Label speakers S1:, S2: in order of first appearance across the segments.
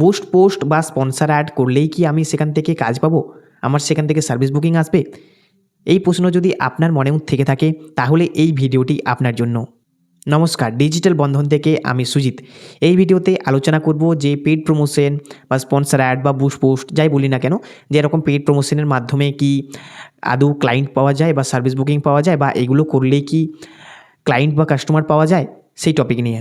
S1: Boost post বা sponsor ad করলেই কি আমি সেখান থেকে কাজ পাবো? আমার সেখান থেকে সার্ভিস বুকিং আসবে? এই প্রশ্ন যদি আপনার মনেও থেকে থাকে, তাহলে এই ভিডিওটি আপনার জন্য। নমস্কার, ডিজিটাল বন্ধন থেকে আমি সুজিত। এই ভিডিওতে আলোচনা করব যে পেড প্রমোশন বা স্পন্সার অ্যাড বা বুস্ট পোস্ট, যাই বলি না কেন, যে এরকম পেড প্রমোশনের মাধ্যমে কি আদৌ ক্লায়েন্ট পাওয়া যায় বা সার্ভিস বুকিং পাওয়া যায় বা এগুলো করলেই কি ক্লায়েন্ট বা কাস্টমার পাওয়া যায়? সেই টপিক নিয়ে।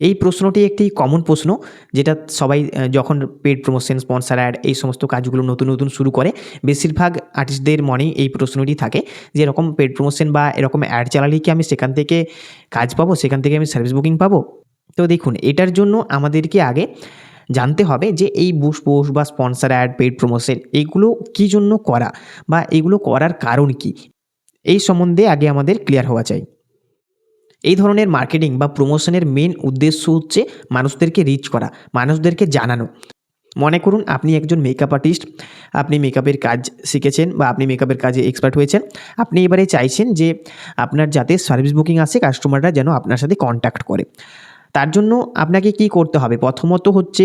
S1: এই প্রশ্নটি একটি কমন প্রশ্ন, যেটা সবাই যখন পেড প্রমোশন স্পন্সার অ্যাড এই সমস্ত কাজগুলো নতুন নতুন শুরু করে, বেশিরভাগ আর্টিস্টদের মনেই এই প্রশ্নটি থাকে যে এরকম পেড প্রমোশন বা এরকম অ্যাড চালালেই কি আমি সেখান থেকে কাজ পাবো? সেখান থেকে আমি সার্ভিস বুকিং পাবো? তো দেখুন, এটার জন্য আমাদেরকে আগে জানতে হবে যে এই বুস্ট পোস্ট বা স্পন্সার অ্যাড পেড প্রমোশন এইগুলো কী জন্য করা বা এগুলো করার কারণ কি? এই সম্বন্ধে আগে আমাদের ক্লিয়ার হওয়া চাই। এই ধরনের মার্কেটিং বা প্রমোশনের মেন উদ্দেশ্য হচ্ছে মানুষদেরকে রিচ করা, মানুষদেরকে জানানো। মনে করুন আপনি একজন মেকআপ আর্টিস্ট আপনি মেকআপের কাজ শিখেছেন বা আপনি মেকআপের কাজে এক্সপার্ট হয়েছেন, আপনি এবারে চাইছেন যে আপনার যাতে সার্ভিস বুকিং আসে কাস্টমাররা যেন আপনার সাথে কন্ট্যাক্ট করে। তার জন্য আপনাকে কি করতে হবে? প্রথমত হচ্ছে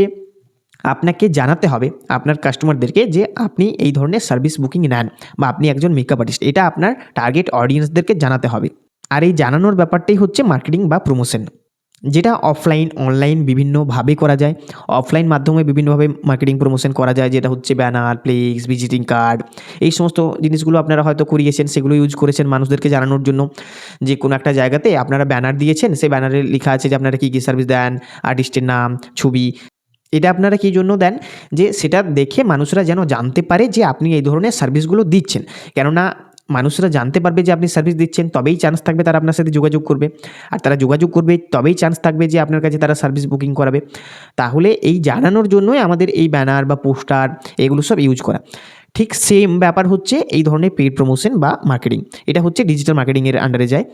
S1: আপনাকে জানাতে হবে আপনার কাস্টমারদেরকে যে আপনি এই ধরনের সার্ভিস বুকিং নেন বা আপনি একজন মেকআপ আর্টিস্ট এটা আপনার টার্গেট অডিয়েন্সদেরকে জানাতে হবে। আর এই জানানোর ব্যাপারটাই হচ্ছে মার্কেটিং বা প্রমোশন যেটা অফলাইন অনলাইন বিভিন্নভাবে করা যায়। অফলাইন মাধ্যমে বিভিন্নভাবে মার্কেটিং প্রমোশন করা যায়, যেটা হচ্ছে ব্যানার প্লেক্স ভিজিটিং কার্ড এই সমস্ত জিনিসগুলো আপনারা হয়তো করিয়েছেন, সেগুলো ইউজ করেছেন মানুষদেরকে জানানোর জন্য। যে কোনো একটা জায়গাতে আপনারা ব্যানার দিয়েছেন, সেই ব্যানারে লেখা আছে যে আপনারা কী কী সার্ভিস দেন আর্টিস্টের নাম, ছবি, এটা আপনারা কী জন্য দেন? যে সেটা দেখে মানুষরা যেন জানতে পারে যে আপনি এই ধরনের সার্ভিসগুলো দিচ্ছেন। কেননা মানুষরা জানতে পারবে যে আপনি সার্ভিস দিচ্ছেন, তবেই চান্স থাকবে তারা আপনার সাথে যোগাযোগ করবে। আর তারা যোগাযোগ করবে, তবেই চান্স থাকবে যে আপনার কাছে তারা সার্ভিস বুকিং করাবে। তাহলে এই জানানোর জন্যই আমাদের এই ব্যানার বা পোস্টার এগুলো সব ইউজ করা। ঠিক সেম ব্যাপার হচ্ছে এই ধরনের পেড প্রমোশন বা মার্কেটিং এটা হচ্ছে ডিজিটাল মার্কেটিংয়ের আন্ডারে যায়।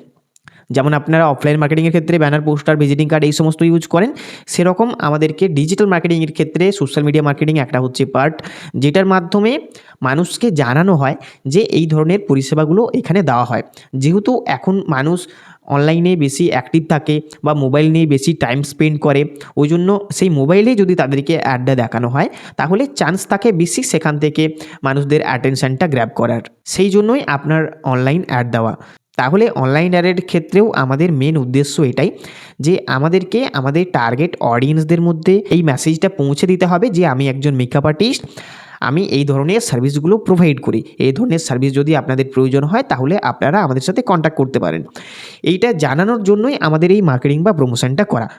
S1: যেমন আপনারা অফলাইন মার্কেটিংয়ের ক্ষেত্রে ব্যানার পোস্টার ভিজিটিং কার্ড এই সমস্ত ইউজ করেন, সেরকম আমাদেরকে ডিজিটাল মার্কেটিংয়ের ক্ষেত্রে সোশ্যাল মিডিয়া মার্কেটিং একটা হচ্ছে পার্ট যেটার মাধ্যমে মানুষকে জানানো হয় যে এই ধরনের পরিষেবাগুলো এখানে দেওয়া হয়। যেহেতু এখন মানুষ অনলাইনে বেশি অ্যাক্টিভ থাকে বা মোবাইল নিয়ে বেশি টাইম স্পেন্ড করে ওই জন্য সেই মোবাইলে যদি তাদেরকে অ্যাডটা দেখানো হয়, তাহলে চান্স থাকে বেশি সেখান থেকে মানুষদের অ্যাটেনশানটা গ্র্যাব করার। সেই জন্যই আপনার অনলাইন অ্যাড দেওয়া। তাহলে অনলাইন অ্যাডের ক্ষেত্রেও আমাদের মেন উদ্দেশ্য এটাই যে আমাদেরকে আমাদের টার্গেট অডিয়েন্সদের মধ্যে এই মেসেজটা পৌঁছে দিতে হবে যে আমি একজন মেকআপ আর্টিস্ট আমি এই ধরনের সার্ভিসগুলো প্রোভাইড করি। এই ধরনের সার্ভিস যদি আপনাদের প্রয়োজন হয়, তাহলে আপনারা আমাদের সাথে কন্ট্যাক্ট করতে পারেন। এইটা জানানোর জন্যই আমাদের এই মার্কেটিং বা প্রমোশনটা করা।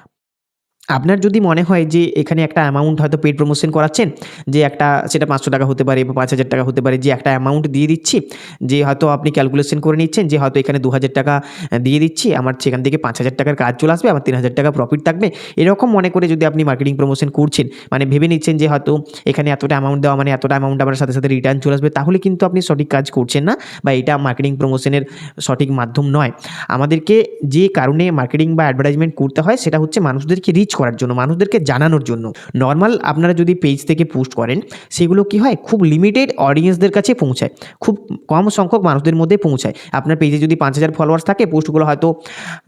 S1: আপনার যদি মনে হয় যে এখানে একটা অ্যামাউন্ট হয়তো পেড প্রমোশন করাচ্ছেন, যে একটা সেটা পাঁচশো টাকা হতে পারে বা পাঁচ হাজার টাকা হতে পারে, যে একটা অ্যামাউন্ট দিয়ে দিচ্ছি, যে হয়তো আপনি ক্যালকুলেশন করে নিচ্ছেন, যে হয়তো এখানে দু হাজার টাকা দিয়ে দিচ্ছি, আমার সেখান থেকে পাঁচ হাজার টাকার কাজ চলে আসবে, আমার তিন হাজার টাকা প্রফিট থাকবে। এরকম মনে করে যদি আপনি মার্কেটিং প্রমোশন করছেন মানে ভেবে নিচ্ছেন যে হয়তো এখানে এতটা অ্যামাউন্ট দেওয়া মানে এতটা অ্যামাউন্ট আমার সাথে সাথে রিটার্ন চলে আসবে, তাহলে কিন্তু আপনি সঠিক কাজ করছেন না বা এটা মার্কেটিং প্রমোশনের সঠিক মাধ্যম নয়। আমাদেরকে যে কারণে মার্কেটিং বা অ্যাডভার্টাইজমেন্ট করতে হয়, সেটা হচ্ছে মানুষদেরকে রিচ করার জন্য, মানুষদেরকে জানানোর জন্য। নর্মাল আপনারা যদি পেজ থেকে পোস্ট করেন, সেগুলো কি হয়? খুব লিমিটেড অডিয়েন্সদের কাছে পৌঁছায়। খুব কম সংখ্যক মানুষদের মধ্যে পৌঁছায়। আপনার পেজে যদি পাঁচ হাজার ফলোয়ার্স থাকে পোস্টগুলো হয়তো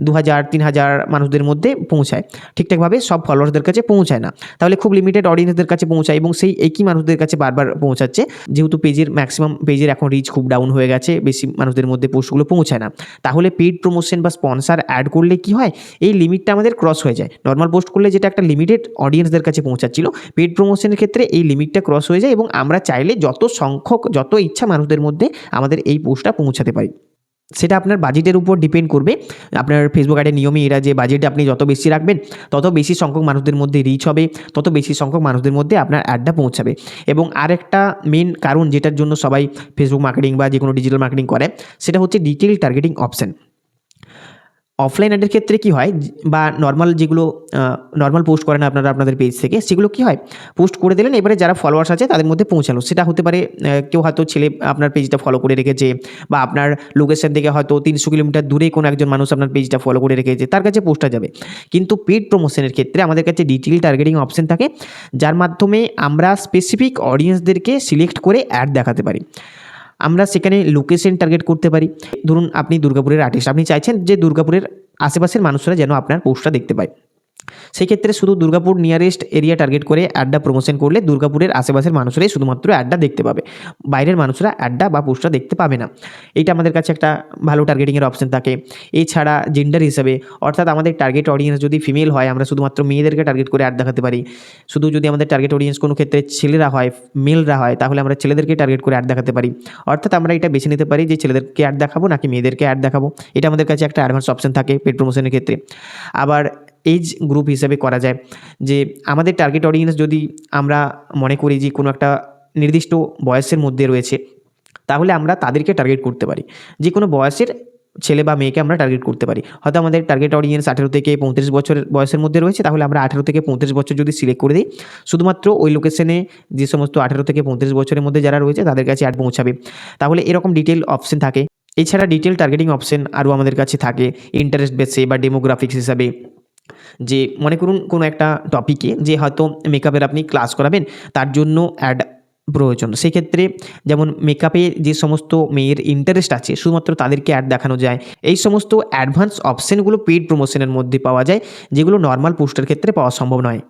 S1: দু হাজার, তিন হাজার মানুষদের মধ্যে পৌঁছায়। ঠিকঠাকভাবে সব ফলোয়ার্সদের কাছে পৌঁছায় না। তাহলে খুব লিমিটেড অডিয়েন্সদের কাছে পৌঁছায় এবং সেই একই মানুষদের কাছে বারবার পৌঁছাচ্ছে। যেহেতু পেজের ম্যাক্সিমাম পেজের এখন রিচ খুব ডাউন হয়ে গেছে, বেশি মানুষদের মধ্যে পোস্টগুলো পৌঁছায় না। তাহলে পেড প্রমোশন বা স্পন্সার অ্যাড করলে কি হয়? এই লিমিটটা আমাদের ক্রস হয়ে যায়। নর্মাল পোস্ট করলে যেটা একটা লিমিটেড অডিয়েন্সদের কাছে পৌঁছাচ্ছিল পেড প্রমোশনের ক্ষেত্রে এই লিমিটটা ক্রস হয়ে যায় এবং আমরা চাইলে যত সংখ্যক, যত ইচ্ছা মানুষদের মধ্যে আমাদের এই পোস্টটা পৌঁছাতে পারি। সেটা আপনার বাজেটের উপর ডিপেন্ড করবে। আপনার ফেসবুক অ্যাডের নিয়মে এরা যে বাজেট আপনি যত বেশি রাখবেন, তত বেশি সংখ্যক মানুষদের মধ্যে রিচ হবে, তত বেশি সংখ্যক মানুষদের মধ্যে আপনার অ্যাডটা পৌঁছাবে। এবং আরেকটা মেন কারণ যেটার জন্য সবাই ফেসবুক মার্কেটিং বা যে কোনো ডিজিটাল মার্কেটিং করে, সেটা হচ্ছে ডিটেল টার্গেটিং অপশন অফলাইন অ্যাডের ক্ষেত্রে কি হয়? বা নর্মাল যেগুলো নর্মাল পোস্ট করেন আপনারা, আপনাদের পেজ থেকে, সেগুলো কি হয়? পোস্ট করে দিলেন, এবারে যারা ফলোয়ার্স আছে, তাদের মধ্যে পৌঁছালো। সেটা হতে পারে কেউ হয়তো ছেলে আপনার পেজটা ফলো করে রেখেছে, বা আপনার লোকেশন থেকে হয়তো তিনশো কিলোমিটার দূরে কোনো একজন মানুষ আপনার পেজটা ফলো করে রেখেছে, তার কাছে পোস্টটা যাবে। কিন্তু পেড প্রমোশনের ক্ষেত্রে আমাদের কাছে ডিটেল টার্গেটিং অপশন থাকে, যার মাধ্যমে আমরা স্পেসিফিক অডিয়েন্সদেরকে সিলেক্ট করে অ্যাড দেখাতে পারি। আমরা সেখানে লোকেশন টার্গেট করতে পারি। ধরুন, আপনি দুর্গাপুরের আর্টিস্ট আপনি চাইছেন যে দুর্গাপুরের আশেপাশের মানুষরা যেন আপনার পোস্টটা দেখতে পায়। সেক্ষেত্রে শুধু দুর্গাপুর নিয়ারেস্ট এরিয়া টার্গেট করে অ্যাডটা প্রমোশন করলে দুর্গাপুরের আশেপাশের মানুষরাই শুধুমাত্র অ্যাডটা দেখতে পাবে। বাইরের মানুষরা অ্যাডটা বা পোস্টটা দেখতে পাবে না। এইটা আমাদের কাছে একটা ভালো টার্গেটিংয়ের অপশন থাকে। এছাড়া জেন্ডার হিসাবে, অর্থাৎ আমাদের টার্গেট অডিয়েন্স যদি ফিমেল হয়, আমরা শুধুমাত্র মেয়েদেরকে টার্গেট করে অ্যাড দেখাতে পারি। শুধু যদি আমাদের টার্গেট অডিয়েন্স কোনো ক্ষেত্রে ছেলেরা হয় মেলরা হয়, তাহলে আমরা ছেলেদেরকে টার্গেট করে অ্যাড দেখাতে পারি। অর্থাৎ আমরা এটা বেছে নিতে পারি যে ছেলেদেরকে অ্যাড দেখাবো নাকি মেয়েদেরকে অ্যাড দেখাবো এটা আমাদের কাছে একটা অ্যাডভান্স অপশন থাকে পেড প্রমোশনের ক্ষেত্রে। আবার এজ গ্রুপ হিসেবে করা যায়। যে আমাদের টার্গেট অডিয়েন্স যদি আমরা মনে করি যে কোনো একটা নির্দিষ্ট বয়সের মধ্যে রয়েছে, তাহলে আমরা তাদেরকে টার্গেট করতে পারি। যে কোনো বয়সের ছেলে বা মেয়েকে আমরা টার্গেট করতে পারি। হয়তো আমাদের টার্গেট অডিয়েন্স আঠেরো থেকে পঁয়ত্রিশ বছরের বয়সের মধ্যে রয়েছে, তাহলে আমরা আঠেরো থেকে পঁয়ত্রিশ বছর যদি সিলেক্ট করে দিই, শুধুমাত্র ওই লোকেশনে যে সমস্ত আঠেরো থেকে পঁয়ত্রিশ বছরের মধ্যে যারা রয়েছে, তাদের কাছে অ্যাড পৌঁছাবে। তাহলে এরকম ডিটেল অপশন থাকে। এছাড়া ডিটেল টার্গেটিং অপশন আরও আমাদের কাছে থাকে। ইন্টারেস্ট বেসে বা ডেমোগ্রাফিক্স হিসাবে। যে মনে করুন কোনো একটা টপিকে যে হয়তো মেকআপের আপনি ক্লাস করাবেন, তার জন্য অ্যাড প্রয়োজন। সেক্ষেত্রে যেমন মেকআপে যে সমস্ত মেয়ের ইন্টারেস্ট আছে, শুধুমাত্র তাদেরকে অ্যাড দেখানো যায়। এই সমস্ত অ্যাডভান্স অপশানগুলো পেইড প্রমোশনের মধ্যে পাওয়া যায়, যেগুলো নর্মাল পোস্টের ক্ষেত্রে পাওয়া সম্ভব নয়।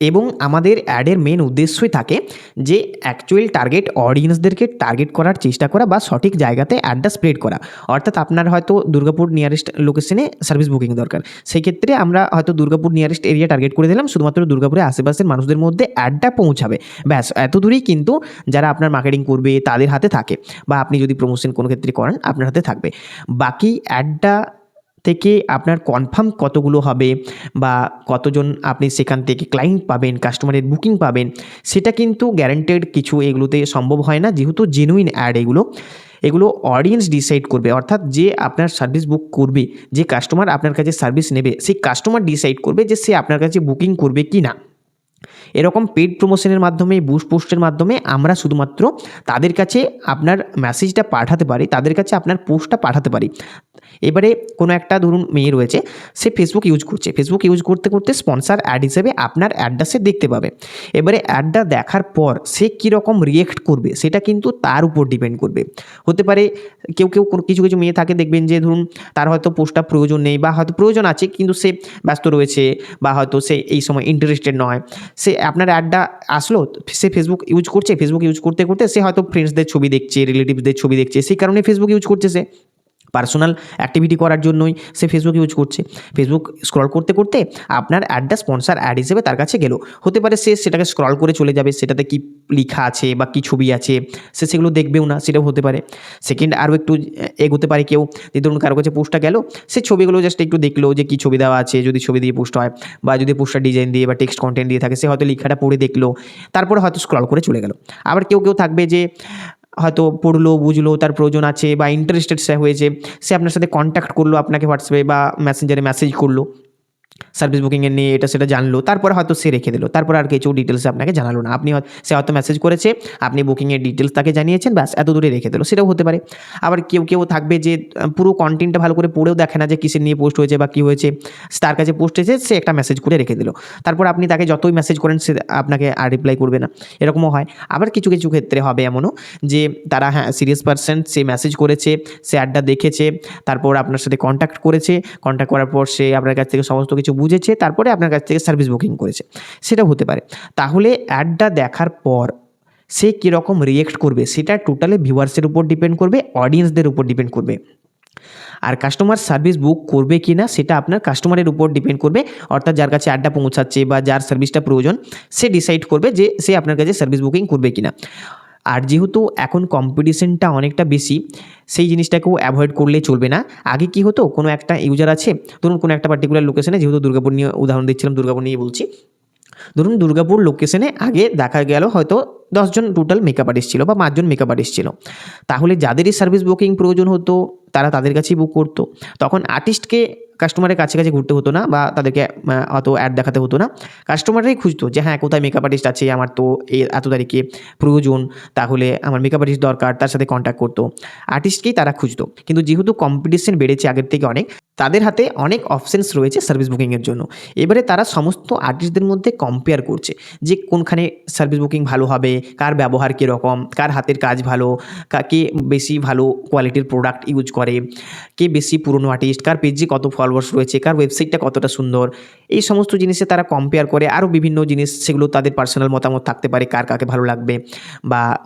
S1: এবং আমাদের অ্যাডের মেন উদ্দেশ্যই থাকে যে অ্যাকচুয়াল টার্গেট অডিয়েন্সদেরকে টার্গেট করার চেষ্টা করা বা সঠিক জায়গাতে অ্যাডটা স্প্রেড করা। অর্থাৎ আপনার হয়তো দুর্গাপুর নিয়ারেস্ট লোকেশনে সার্ভিস বুকিং দরকার। সেই ক্ষেত্রে আমরা হয়তো দুর্গাপুর নিয়ারেস্ট এরিয়া টার্গেট করে দিলাম, শুধুমাত্র দুর্গাপুরের আশেপাশের মানুষদের মধ্যে অ্যাডটা পৌঁছাবে। ব্যাস এত দূরেই কিন্তু যারা আপনার মার্কেটিং করবে, তাদের হাতে থাকে। বা আপনি যদি প্রমোশন কোনো ক্ষেত্রে করেন, আপনার হাতে থাকবে। বাকি অ্যাডটা থেকে আপনার কনফার্ম কতগুলো হবে বা কতজন আপনি সেখান থেকে ক্লায়েন্ট পাবেন কাস্টমারের বুকিং পাবেন, সেটা কিন্তু গ্যারান্টেড কিছু এগুলোতে সম্ভব হয় না। যেহেতু জেনুইন অ্যাড এগুলো এগুলো অডিয়েন্স ডিসাইড করবে। অর্থাৎ যে আপনার সার্ভিস বুক করবে, যে কাস্টমার আপনার কাছে সার্ভিস নেবে সেই কাস্টমার ডিসাইড করবে যে সে আপনার কাছে বুকিং করবে কি না এরকম পেড প্রমোশনের মাধ্যমে বুশ পোস্টের মাধ্যমে আমরা শুধুমাত্র তাদের কাছে আপনার মেসেজটা পাঠাতে পারি, তাদের কাছে আপনার পোস্টটা পাঠাতে পারি। এবারে কোনো একটা ধরুন মেয়ে রয়েছে, সে ফেসবুক ইউজ করছে। ফেসবুক ইউজ করতে করতে স্পন্সার অ্যাড হিসেবে আপনার অ্যাডটা সে দেখতে পাবে। এবারে অ্যাডটা দেখার পর সে কীরকম রিয়েক্ট করবে, সেটা কিন্তু তার উপর ডিপেন্ড করবে। হতে পারে কেউ কেউ কিছু কিছু মেয়ে থাকে দেখবেন যে ধরুন তার হয়তো পোস্টটা প্রয়োজন নেই বা হয়তো প্রয়োজন আছে কিন্তু সে ব্যস্ত রয়েছে বা হয়তো সে এই সময় ইন্টারেস্টেড নয়। সে আপনার অ্যাডটা আসলো, সে ফেসবুক ইউজ করছে। ফেসবুক ইউজ করতে করতে সে হয়তো ফ্রেন্ডসদের ছবি দেখছে রিলেটিভসদের ছবি দেখছে। সেই কারণে ফেসবুক ইউজ করছে সে। পার্সোনাল অ্যাক্টিভিটি করার জন্যই সে ফেসবুক ইউজ করছে। ফেসবুক স্ক্রল করতে করতে আপনার অ্যাডটা স্পন্সার অ্যাড হিসেবে তার কাছে গেল। হতে পারে সে সেটাকে স্ক্রল করে চলে যাবে, সেটাতে কি লেখা আছে বা কি ছবি আছে, সে সেগুলো দেখবেও না, সেটাও হতে পারে। সেকেন্ড আরও একটু এগোতে পারে কেউ, যে ধরুন কারও কাছে পোস্টটা গেল, সে ছবিগুলো জাস্ট একটু দেখল যে কী ছবি দেওয়া আছে, যদি ছবি দিয়ে পোস্ট হয় বা যদি পোস্টার ডিজাইন দিয়ে বা টেক্সট কন্টেন্ট দিয়ে থাকে, সে হয়তো লেখাটা পড়ে দেখল, তারপরে হয়তো স্ক্রল করে চলে গেল। আবার কেউ কেউ থাকবে যে হয়তো পড়ল, বুঝলো, তার প্রয়োজন আছে বা ইন্টারেস্টেড সে হয়েছে, সে আপনার সাথে কন্ট্যাক্ট করল, আপনাকে হোয়াটসঅ্যাপে বা মেসেঞ্জারে মেসেজ করল। সার্ভিস বুকিংয়ের নিয়ে এটা সেটা জানলো, তারপরে হয়তো সে রেখে দিল। তারপর আর কিছু ডিটেলস আপনাকে জানালো না। আপনি সে হয়তো মেসেজ করেছে, আপনি বুকিংয়ের ডিটেলস তাকে জানিয়েছেন, ব্যাস, এত দূরে রেখে দিল। সেটাও হতে পারে। আবার কেউ কেউ থাকবে যে পুরো কন্টেন্টটা ভালো করে পড়েও দেখে না যে কিসের নিয়ে পোস্ট হয়েছে বা কী হয়েছে। তার কাছে পোস্ট হয়েছে সে একটা মেসেজ করে রেখে দিল। তারপর আপনি তাকে যতই মেসেজ করেন, সে আপনাকে আর রিপ্লাই করবে না। এরকমও হয়। আবার কিছু কিছু ক্ষেত্রে হবে এমনও যে, তারা হ্যাঁ সিরিয়াস পার্সন সে মেসেজ করেছে, সে অ্যাডটা দেখেছে, তারপর আপনার সাথে কন্ট্যাক্ট করেছে। কন্ট্যাক্ট করার পর সে আপনার কাছ থেকে সমস্ত কিছু বুঝেছে, তারপরে আপনার কাছ থেকে সার্ভিস বুকিং করেছে। সেটা হতে পারে। তাহলে অ্যাডটা দেখার পর সে কীরকম রিয়েক্ট করবে, সেটা টোটালি ভিউয়ার্সের উপর ডিপেন্ড করবে অডিয়েন্সদের উপর ডিপেন্ড করবে। আর কাস্টমার সার্ভিস বুক করবে কি না সেটা আপনার কাস্টমারের উপর ডিপেন্ড করবে। অর্থাৎ যার কাছে আড্ডা পৌঁছাচ্ছে বা যার সার্ভিসটা প্রয়োজন, সে ডিসাইড করবে যে সে আপনার কাছে সার্ভিস বুকিং করবে কি না আর যেহেতু এখন কম্পিটিশনটা অনেকটা বেশি, সেই জিনিসটাকেও অ্যাভয়েড করলে চলবে না। আগে কি হতো, কোনো একটা ইউজার আছে, ধরুন কোনো একটা পার্টিকুলার লোকেশনে যেহেতু দুর্গাপুর নিয়ে উদাহরণ দিচ্ছিলাম, দুর্গাপুর নিয়ে বলছি। ধরুন দুর্গাপুর লোকেশনে আগে দেখা গেল হয়তো দশজন টোটাল মেকআপ আর্টিস্ট ছিল বা পাঁচজন মেকআপ আর্টিস্ট ছিল। তাহলে যাদেরই সার্ভিস বুকিং প্রয়োজন হতো, তারা তাদের কাছেই বুক করতো। তখন আর্টিস্টকে কাস্টমারের কাছে কাছে ঘুরতে হতো না বা তাদেরকে অত অ্যাড দেখাতে হতো না। কাস্টমাররাই খুঁজতো যে হ্যাঁ কোথায় মেকআপ আর্টিস্ট আছে? আমার তো এই এত তারিখে প্রয়োজন। তাহলে আমার মেকআপ আর্টিস্ট দরকার, তার সাথে কন্ট্যাক্ট করতো। আর্টিস্টকেই তারা খুঁজতো। কিন্তু যেহেতু কম্পিটিশন বেড়েছে আগের থেকে অনেক, তাদের হাতে অনেক অপশানস রয়েছে সার্ভিস বুকিংয়ের জন্য। এবারে তারা সমস্ত আর্টিস্টদের মধ্যে কম্পেয়ার করছে যে, কোনখানে সার্ভিস বুকিং ভালো হবে কার ব্যবহার কীরকম, কার হাতের কাজ ভালো, কা- কে বেশি ভালো কোয়ালিটির প্রোডাক্ট ইউজ করে, কে বেশি পুরনো আর্টিস্ট কার পেজে কত ফলোয়ার্স রয়েছে, কার ওয়েবসাইটটা কতটা সুন্দর, এই সমস্ত জিনিসে তারা কম্পেয়ার করে আরও বিভিন্ন জিনিস সেগুলো তাদের পার্সোনাল মতামত থাকতে পারে, কার কাকে ভালো লাগবে বা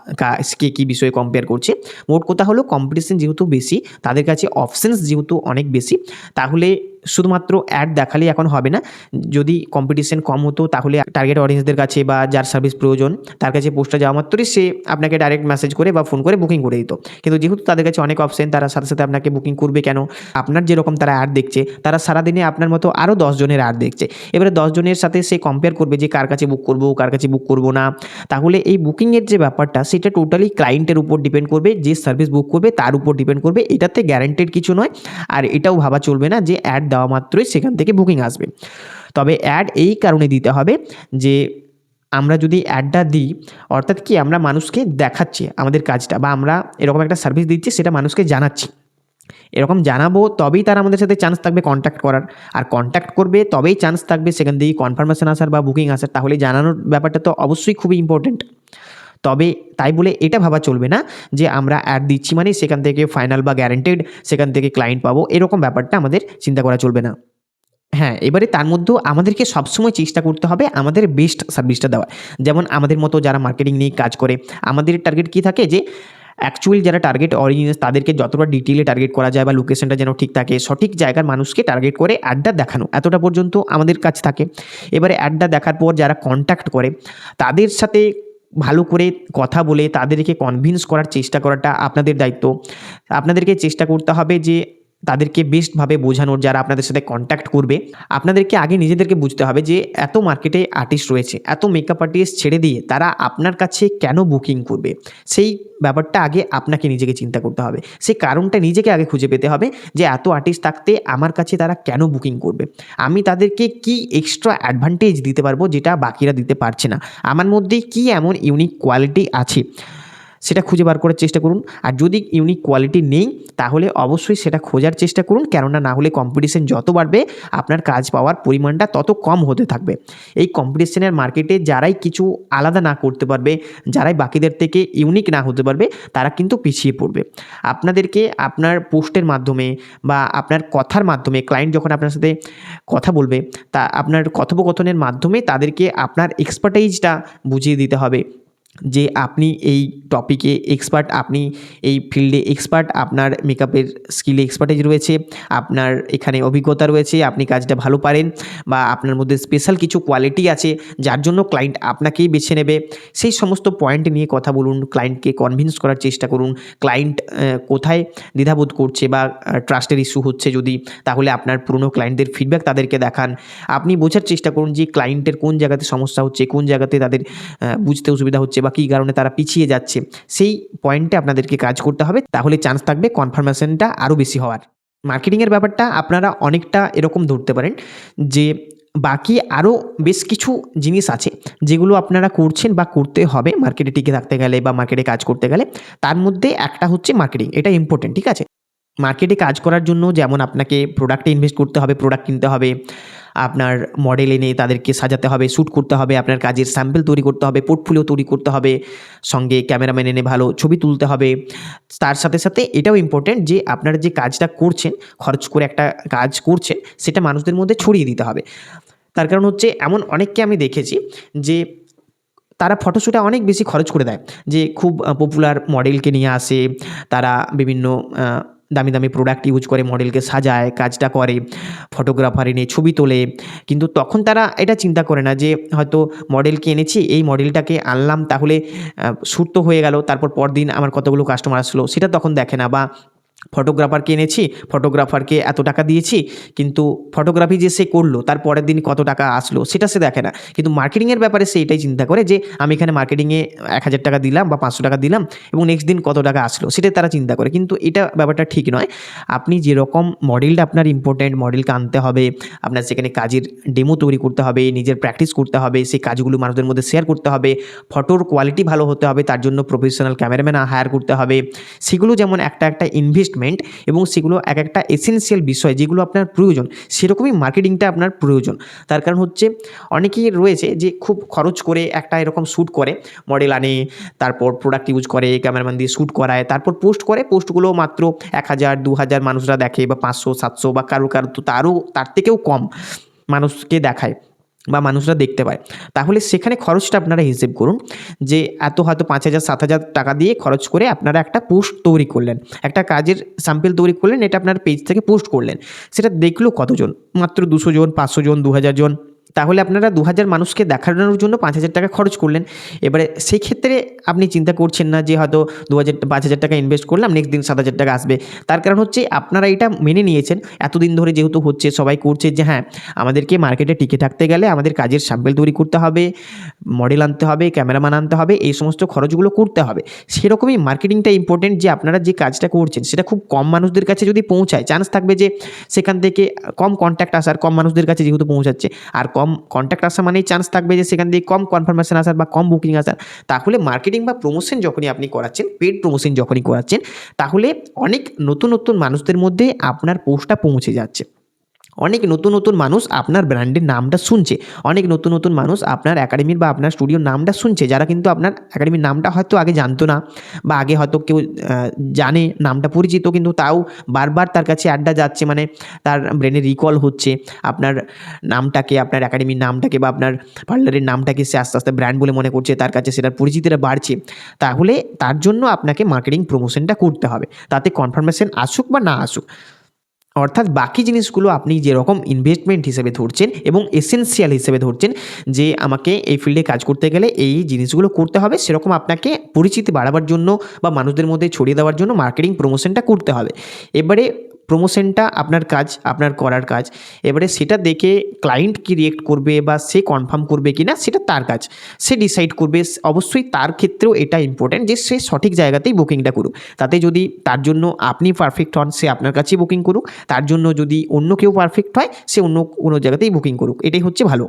S1: কে, কী বিষয়ে কম্পেয়ার করছে। মোট কথা হলো কম্পিটিশন যেহেতু বেশি, তাদের কাছে অপশানস যেহেতু অনেক বেশি, তাহলে শুধুমাত্র অ্যাড দেখালেই এখন হবে না। যদি কম্পিটিশন কম হতো তাহলে টার্গেট অডিয়েন্সদের কাছে বা যার সার্ভিস প্রয়োজন, তার কাছে পোস্টটা যাওয়া মাত্রই সে আপনাকে ডাইরেক্ট মেসেজ করে বা ফোন করে বুকিং করে দিত। কিন্তু যেহেতু তাদের কাছে অনেক অপশন তারা সাথে সাথে আপনাকে বুকিং করবে কেন? আপনার যেরকম তারা অ্যাড দেখছে, তারা সারাদিনে আপনার মতো আরও দশজনের অ্যাড দেখছে। এবারে দশজনের সাথে সে কম্পেয়ার করবে যে কার কাছে বুক করব, কার কাছে বুক করব না। তাহলে এই বুকিংয়ের যে ব্যাপারটা, সেটা টোটালি ক্লায়েন্টের উপর ডিপেন্ড করবে, যে সার্ভিস বুক করবে তার উপর ডিপেন্ড করবে। এটাতে গ্যারান্টেড কিছু নয়। আর এটাও ভাবা চলবে না যে অ্যাড দেওয়া মাত্রই সেখান থেকে বুকিং আসবে। তবে অ্যাড এই কারণে দিতে হবে যে আমরা যদি অ্যাডটা দিই, অর্থাৎ কি আমরা মানুষকে দেখাচ্ছি আমাদের কাজটা বা আমরা এরকম একটা সার্ভিস দিচ্ছি সেটা মানুষকে জানাচ্ছি। এরকম জানাব তবেই তারা আমাদের সাথে চান্স থাকবে কন্ট্যাক্ট করার। আর কন্ট্যাক্ট করবে তবেই চান্স থাকবে সেখান থেকে কনফার্মেশন আসার বা বুকিং আসার। তাহলে জানানোর ব্যাপারটা তো অবশ্যই খুবই ইম্পর্টেন্ট তবে তাই বলে এটা ভাবা চলবে না যে আমরা অ্যাড দিচ্ছি মানে সেখান থেকে ফাইনাল বা গ্যারেন্টেড সেখান থেকে ক্লায়েন্ট পাবো, এরকম ব্যাপারটা আমাদের চিন্তা করা চলবে না। হ্যাঁ এবারে তার মধ্যেও আমাদেরকে সবসময় চেষ্টা করতে হবে আমাদের বেস্ট সার্ভিসটা দেওয়া যেমন আমাদের মতো যারা মার্কেটিং নিয়ে কাজ করে, আমাদের টার্গেট কী থাকে যে অ্যাকচুয়ালি যারা টার্গেট অডিয়েন্স তাদেরকে যতটা ডিটেলে টার্গেট করা যায় বা লোকেশনটা যেন ঠিক থাকে, সঠিক জায়গার মানুষকে টার্গেট করে অ্যাডটা দেখানো, এতটা পর্যন্ত আমাদের কাজ থাকে। এবারে অ্যাডটা দেখার পর যারা কন্ট্যাক্ট করে, তাদের সাথে ভালো করে কথা বলে তাদেরকে কনভিন্স করার চেষ্টা করাটা আপনাদের দায়িত্ব। আপনাদেরকে চেষ্টা করতে হবে যে তাদেরকে বেস্টভাবে বোঝানোর যারা আপনাদের সাথে কন্ট্যাক্ট করবে, আপনাদেরকে আগে নিজেদেরকে বুঝতে হবে যে এত মার্কেটে আর্টিস্ট রয়েছে, এত মেকআপ আর্টিস্ট ছেড়ে দিয়ে তারা আপনার কাছে কেন বুকিং করবে? সেই ব্যাপারটা আগে আপনাকে নিজেকে চিন্তা করতে হবে। সেই কারণটা নিজেকে আগে খুঁজে পেতে হবে যে এত আর্টিস্ট থাকতে আমার কাছে তারা কেন বুকিং করবে? আমি তাদেরকে কি এক্সট্রা অ্যাডভান্টেজ দিতে পারব যেটা বাকিরা দিতে পারছে না? আমার মধ্যে কি এমন ইউনিক কোয়ালিটি আছে? সেটা খুঁজে বার করার চেষ্টা করুন। আর যদি ইউনিক কোয়ালিটি নেই, তাহলে অবশ্যই সেটা খোঁজার চেষ্টা করুন। কেননা না হলে কম্পিটিশন যত বাড়বে, আপনার কাজ পাওয়ার পরিমাণটা তত কম হতে থাকবে। এই কম্পিটিশনের মার্কেটে যারাই কিছু আলাদা না করতে পারবে, যারাই বাকিদের থেকে ইউনিক না হতে পারবে, তারা কিন্তু পিছিয়ে পড়বে। আপনাদেরকে আপনার পোস্টের মাধ্যমে বা আপনার কথার মাধ্যমে ক্লায়েন্ট যখন আপনার সাথে কথা বলবে, তা আপনার কথোপকথনের মাধ্যমে তাদেরকে আপনার এক্সপার্টাইজটা বুঝিয়ে দিতে হবে। যে আপনি এই টপিকে এক্সপার্ট আপনি এই ফিল্ডে এক্সপার্ট আপনার মেকআপের স্কিলে এক্সপার্টাইজ রয়েছে, আপনার এখানে অভিজ্ঞতা রয়েছে, আপনি কাজটা ভালো পারেন বা আপনার মধ্যে স্পেশাল কিছু কোয়ালিটি আছে যার জন্য ক্লায়েন্ট আপনাকেই বেছে নেবে, সেই সমস্ত পয়েন্ট নিয়ে কথা বলুন ক্লায়েন্টকে কনভিন্স করার চেষ্টা করুন ক্লায়েন্ট কোথায় দ্বিধাবোধ করছে বা ট্রাস্টের ইস্যু হচ্ছে যদি, তাহলে আপনার পুরনো ক্লায়েন্টদের ফিডব্যাক তাদেরকে দেখান। আপনি বোঝার চেষ্টা করুন যে ক্লায়েন্টের কোন জায়গাতে সমস্যা হচ্ছে, কোন জায়গাতে তাদের বুঝতে অসুবিধা হচ্ছে বা কী কারণে তারা পিছিয়ে যাচ্ছে, সেই পয়েন্টে আপনাদেরকে কাজ করতে হবে। তাহলে চান্স থাকবে কনফার্মেশনটা আরও বেশি হওয়ার। মার্কেটিংয়ের ব্যাপারটা আপনারা অনেকটা এরকম ধরতে পারেন যে, বাকি আরও বেশ কিছু জিনিস আছে যেগুলো আপনারা করছেন বা করতে হবে মার্কেটে টিকে থাকতে গেলে বা মার্কেটে কাজ করতে গেলে। তার মধ্যে একটা হচ্ছে মার্কেটিং এটা ইম্পর্টেন্ট ঠিক আছে? মার্কেটে কাজ করার জন্য যেমন আপনাকে প্রোডাক্টে ইনভেস্ট করতে হবে প্রোডাক্ট কিনতে হবে আপনার মডেল এনে তাদেরকে সাজাতে হবে শ্যুট করতে হবে, আপনার কাজের স্যাম্পল তৈরি করতে হবে পোর্টফোলিও তৈরি করতে হবে, সঙ্গে ক্যামেরাম্যান এনে ভালো ছবি তুলতে হবে। তার সাথে সাথে এটাও ইম্পর্টেন্ট যে আপনারা যে কাজটা করছেন, খরচ করে একটা কাজ করছেন, সেটা মানুষদের মধ্যে ছড়িয়ে দিতে হবে। তার কারণ হচ্ছে এমন অনেককে আমি দেখেছি যে তারা ফটোশ্যুটে অনেক বেশি খরচ করে দেয়। যে খুব পপুলার মডেলকে নিয়ে আসে, তারা বিভিন্ন দামি দামি প্রোডাক্ট ইউজ করে মডেলকে সাজায়, কাজটা করে ফটোগ্রাফার এনে ছবি তোলে। কিন্তু তখন তারা এটা চিন্তা করে না যে হয়তো মডেলকে এনেছি, এই মডেলটাকে আনলাম, তাহলে শ্যুট তো হয়ে গেল, তারপর পরদিন আমার কতগুলো কাস্টমার আসলো, সেটা তখন দেখে না বা ফটোগ্রাফারকে এনেছি, ফটোগ্রাফারকে এত টাকা দিয়েছি, কিন্তু ফটোগ্রাফি যে সে করল, তার পরের দিন কত টাকা আসলো, সেটা সে দেখে না। কিন্তু মার্কেটিংয়ের ব্যাপারে সে এটাই চিন্তা করে যে, আমি এখানে মার্কেটিংয়ে এক হাজার টাকা দিলাম বা পাঁচশো টাকা দিলাম এবং নেক্সট দিন কত টাকা আসলো, সেটাই তারা চিন্তা করে। কিন্তু এটা ব্যাপারটা ঠিক নয়। আপনি যেরকম মডেলটা আপনার ইম্পর্ট্যান্ট মডেলকে আনতে হবে, আপনার সেখানে কাজের ডেমো তৈরি করতে হবে, নিজের প্র্যাকটিস করতে হবে, সেই কাজগুলো মানুষদের মধ্যে শেয়ার করতে হবে ফটোর কোয়ালিটি ভালো হতে হবে, তার জন্য প্রফেশনাল ক্যামেরাম্যান হায়ার করতে হবে, সেগুলো যেমন একটা একটা ইনভেস্ট ইনভেস্টমেন্ট এবং সেগুলো এক একটা এসেন্সিয়াল বিষয় যেগুলো আপনার প্রয়োজন, সেরকমই মার্কেটিংটা আপনার প্রয়োজন। তার কারণ হচ্ছে অনেকেই রয়েছে যে খুব খরচ করে একটা এরকম শ্যুট করে মডেল আনে, তারপর প্রোডাক্ট ইউজ করে ক্যামেরাম্যান দিয়ে শ্যুট করায়, তারপর পোস্ট করে পোস্টগুলো মাত্র এক হাজার, দু হাজার মানুষরা দেখে বা পাঁচশো, সাতশো বা কারও কারও তো তারও, তার থেকেও কম মানুষকে দেখায়। বা মানুষরা দেখতে পায়। তাহলে সেখানে খরচটা আপনারা হিসেব করুন যে এত হয়তো পাঁচ হাজার, সাত হাজার টাকা দিয়ে খরচ করে আপনারা একটা পোস্ট তৈরি করলেন। একটা কাজের স্যাম্পেল তৈরি করলেন, এটা আপনার পেজ থেকে পোস্ট করলেন। সেটা দেখল কতজন? মাত্র দুশো জন, পাঁচশো জন দু হাজার জন? তাহলে আপনারা দু হাজার মানুষকে দেখানোর জন্য পাঁচ হাজার টাকা খরচ করলেন। এবারে সেই ক্ষেত্রে আপনি চিন্তা করছেন না যে হয়তো দু হাজার পাঁচ হাজার টাকা ইনভেস্ট করলাম নেক্সট দিন সাত হাজার টাকা আসবে। তার কারণ হচ্ছে আপনারা এটা মেনে নিয়েছেন। এতদিন ধরে যেহেতু হচ্ছে, সবাই করছে যে হ্যাঁ আমাদেরকে মার্কেটে টিকে থাকতে গেলে আমাদের কাজের স্যাম্পেল তৈরি করতে হবে মডেল আনতে হবে ক্যামেরাম্যান আনতে হবে, এই সমস্ত খরচগুলো করতে হবে। সেরকমই মার্কেটিংটা ইম্পর্টেন্ট যে আপনারা যে কাজটা করছেন, সেটা খুব কম মানুষদের কাছে যদি পৌঁছায় চান্স থাকবে যে সেখান থেকে কম কন্ট্যাক্ট আসার, কম মানুষদের কাছে যেহেতু পৌঁছাচ্ছে, আর কম কন্ট্যাক্ট আসা মানেই চান্স থাকবে যে সেখান দিয়ে কম কনফার্মেশন আসার বা কম বুকিং আসার। তাহলে মার্কেটিং বা প্রমোশন যখনই আপনি করাচ্ছেন পেড প্রমোশন যখনই করাচ্ছেন, তাহলে অনেক নতুন নতুন মানুষদের মধ্যে আপনার পোস্টটা পৌঁছে যাচ্ছে। অনেক নতুন নতুন মানুষ আপনার ব্র্যান্ডের নামটা শুনছে। অনেক নতুন নতুন মানুষ আপনার একাডেমির বা আপনার স্টুডিওর নামটা শুনছে। যারা কিন্তু আপনার একাডেমির নামটা হয়তো আগে জানতো না বা আগে হয়তো কেউ জানে নামটা পরিচিত, কিন্তু তাও বারবার তার কাছে আড্ডা যাচ্ছে। মানে তার ব্রেনে রিকল হচ্ছে আপনার নামটাকে, আপনার একাডেমির নামটাকে বা আপনার পার্লারের নামটাকে সে আস্তে আস্তে ব্র্যান্ড বলে মনে করছে। তার কাছে সেটার পরিচিতিটা বাড়ছে। তাহলে তার জন্য আপনাকে মার্কেটিং প্রমোশনটা করতে হবে। তাতে কনফার্মেশন আসুক বা না আসুক। অর্থাৎ বাকি জিনিসগুলো আপনি যেরকম ইনভেস্টমেন্ট হিসেবে ধরছেন এবং এসেন্সিয়াল হিসেবে ধরছেন, যে আমাকে এই ফিল্ডে কাজ করতে গেলে এই জিনিসগুলো করতে হবে, সেরকম আপনাকে পরিচিতি বাড়াবার জন্য বা মানুষদের মধ্যে ছড়িয়ে দেওয়ার জন্য মার্কেটিং প্রমোশনটা করতে হবে। এবারে প্রমোশনটা আপনার কাজ, আপনার করার কাজ। এবারে সেটা দেখে ক্লায়েন্ট কি রিয়েক্ট করবে বা সে কনফার্ম করবে কি না সেটা তার কাজ। সে ডিসাইড করবে, অবশ্যই তার ক্ষেত্রেও এটা ইম্পর্ট্যান্ট যে সে সঠিক জায়গাতেই বুকিংটা করুক। তাতে যদি তার জন্য আপনি পারফেক্ট হন, সে আপনার কাছেই বুকিং করুক। তার জন্য যদি অন্য কেউ পারফেক্ট হয়, সে অন্য কোনো জায়গাতেই বুকিং করুক। এটাই হচ্ছে ভালো।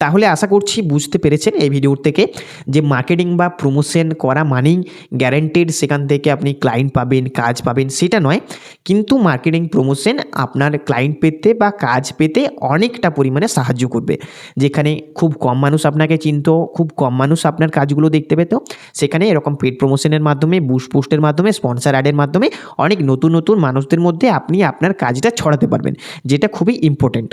S1: তাহলে আশা করছি বুঝতে পেরেছেন এই ভিডিওর থেকে যে মার্কেটিং বা প্রমোশন করা মানেই গ্যারেন্টেড সেখান থেকে আপনি ক্লায়েন্ট পাবেন, কাজ পাবেন, সেটা নয়। কিন্তু মার্কেটিং প্রমোশন আপনার ক্লায়েন্ট পেতে বা কাজ পেতে অনেকটা পরিমাণে সাহায্য করবে। যেখানে খুব কম মানুষ আপনাকে চিনত, খুব কম মানুষ আপনার কাজগুলো দেখতে পেত। সেখানে এরকম পেড প্রমোশনের মাধ্যমে বুশ পোস্টের মাধ্যমে স্পন্সার অ্যাডের মাধ্যমে অনেক নতুন নতুন মানুষদের মধ্যে আপনি আপনার কাজটা ছড়াতে পারবেন, যেটা খুবই ইম্পর্টেন্ট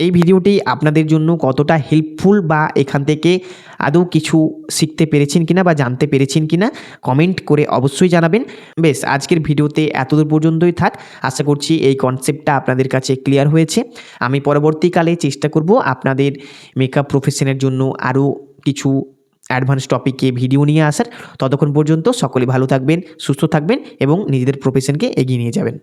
S1: এই ভিডিওটি আপনাদের জন্য কতটা হেল্পফুল বা এখান থেকে আদৌ কিছু শিখতে পেরেছেন কিনা বা জানতে পেরেছেন কিনা কমেন্ট করে অবশ্যই জানাবেন। বেশ, আজকের ভিডিওতে এতদূর পর্যন্তই থাক। আশা করছি এই কনসেপ্টটা আপনাদের কাছে ক্লিয়ার হয়েছে। আমি পরবর্তীকালে চেষ্টা করব আপনাদের মেকআপ প্রফেশনের জন্য আরও কিছু অ্যাডভান্স টপিকে ভিডিও নিয়ে আসার। ততক্ষণ পর্যন্ত সকলে ভালো থাকবেন, সুস্থ থাকবেন এবং নিজেদের প্রফেশনকে এগিয়ে নিয়ে যাবেন।